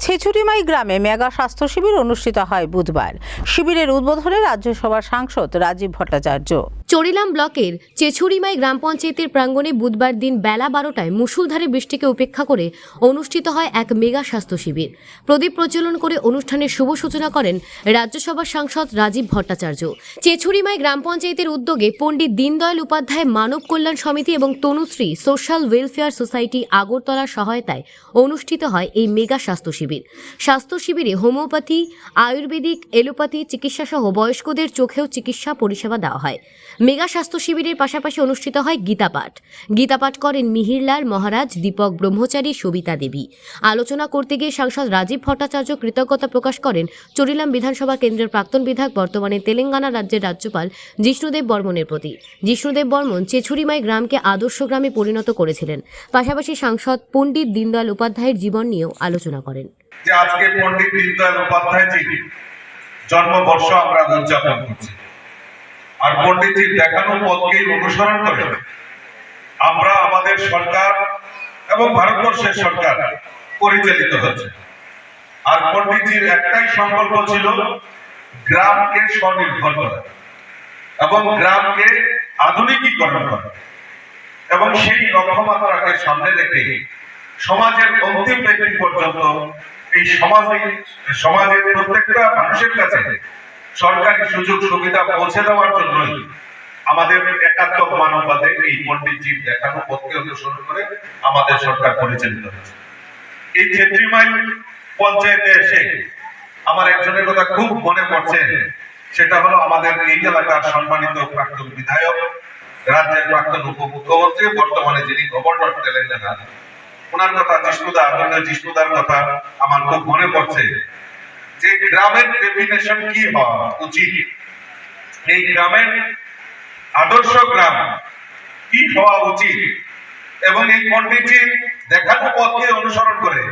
ছেচুরিমাই গ্রামে মেগা স্বাস্থ্য শিবির অনুষ্ঠিত হয় বুধবার। শিবিরের উদ্বোধনে রাজ্যসভার সাংসদ রাজীব ভট্টাচার্য। চরিলাম ব্লকের চেছুরিমাই গ্রাম পঞ্চায়েতের প্রাঙ্গণে বুধবার দিন বেলা বারোটায় মুষলধারে বৃষ্টিকে উপেক্ষা করে অনুষ্ঠিত হয় এক মেগা স্বাস্থ্য শিবির। প্রদীপ প্রজ্বলন করে অনুষ্ঠানের শুভ সূচনা করেন রাজ্যসভার সাংসদ রাজীব ভট্টাচার্য। চেছুরিমাই গ্রাম পঞ্চায়েতের উদ্যোগে পণ্ডিত দীনদয়াল উপাধ্যায় মানব কল্যাণ সমিতি এবং তনুশ্রী সোশ্যাল ওয়েলফেয়ার সোসাইটি আগরতলার সহায়তায় অনুষ্ঠিত হয় এই মেগা স্বাস্থ্য শিবির। স্বাস্থ্য শিবিরে হোমিওপ্যাথি, আয়ুর্বেদিক, এলোপ্যাথি চিকিৎসা সহ বয়স্কদের চোখেও চিকিৎসা পরিষেবা দেওয়া হয়। মেগা স্বাস্থ্য শিবিরের পাশাপাশি অনুষ্ঠিত হয় গীতাপাঠ। গীতাপাঠ করেন মিহিরলাল মহারাজ, দীপক ব্রহ্মচারী, সবিতা দেবী। আলোচনা করতে গিয়ে সাংসদ রাজীব ভট্টাচার্য কৃতজ্ঞতা প্রকাশ করেন চরিলাম বিধানসভা কেন্দ্রের প্রাক্তন বিধায়ক, বর্তমানে তেলেঙ্গানা রাজ্যের রাজ্যপাল জিষ্ণুদেব বর্মনের প্রতি। জিষ্ণুদেব বর্মন চেছুরিমাই গ্রামকে আদর্শ গ্রামে পরিণত করেছিলেন। পাশাপাশি সাংসদ পণ্ডিত দীনদয়াল উপাধ্যায়ের জীবন নিয়েও আলোচনা করেন। যে আজকে পণ্ডিত দীনদয়াল উপাধ্যায়জির জন্মবর্ষ আমরা উদযাপন করছি। আর পণ্ডিতজির দেখানো পথকেই অনুসরণ করে। আমরা আমাদের সরকার এবং ভারতবর্ষের সরকার পরিচালিত হচ্ছে। আর পণ্ডিতজির একটাই সংকল্প ছিল, গ্রামকে স্বনির্ভর করা এবং গ্রামকে আধুনিকীকরণ করা। এবং সেই লক্ষ্যমাত্রাকে সামনে রেখে সমাজের অন্তিম ব্যক্তি পর্যন্ত এই সমাজে সমাজের প্রত্যেকটা মানুষের কাছে সরকারি সুযোগ সুবিধা পৌঁছে দেওয়ার জন্যই আমাদের একাত্মক মানববাদে এই পণ্ডিতজির দেখানো পথকে অনুসরণ করে আমাদের সরকার পরিচালিত হয়েছে। এই ছেত্রীমাই পঞ্চায়েতে এসে আমার একজনের কথা খুব মনে পড়ছে, সেটা হলো আমাদের এই এলাকার সম্মানিত প্রাক্তন বিধায়ক, রাজ্যের প্রাক্তন উপমুখ্যমন্ত্রী, বর্তমানে যিনি গভর্নর তেলেঙ্গানা। ওনার কথা জিষ্ণুদা আদরণীয় জিষ্ণুদার কথা আমার খুব মনে পড়ছে। যে গ্রামের ডেফিনেশন কি হওয়া উচিত। এই গ্রামের আদর্শ গ্রাম কি হওয়া উচিত? এবং এই পণ্ডিতজির দেখানো পথকে অনুসরণ করে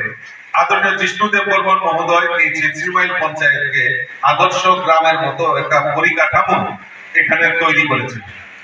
আদরণীয় জিষ্ণুদেব বর্মন মহোদয় এই ছেত্রীমাইল পঞ্চায়েতকে আদর্শ গ্রামের মতো একটা পরিকাঠামো এখানে তৈরি করেছেন।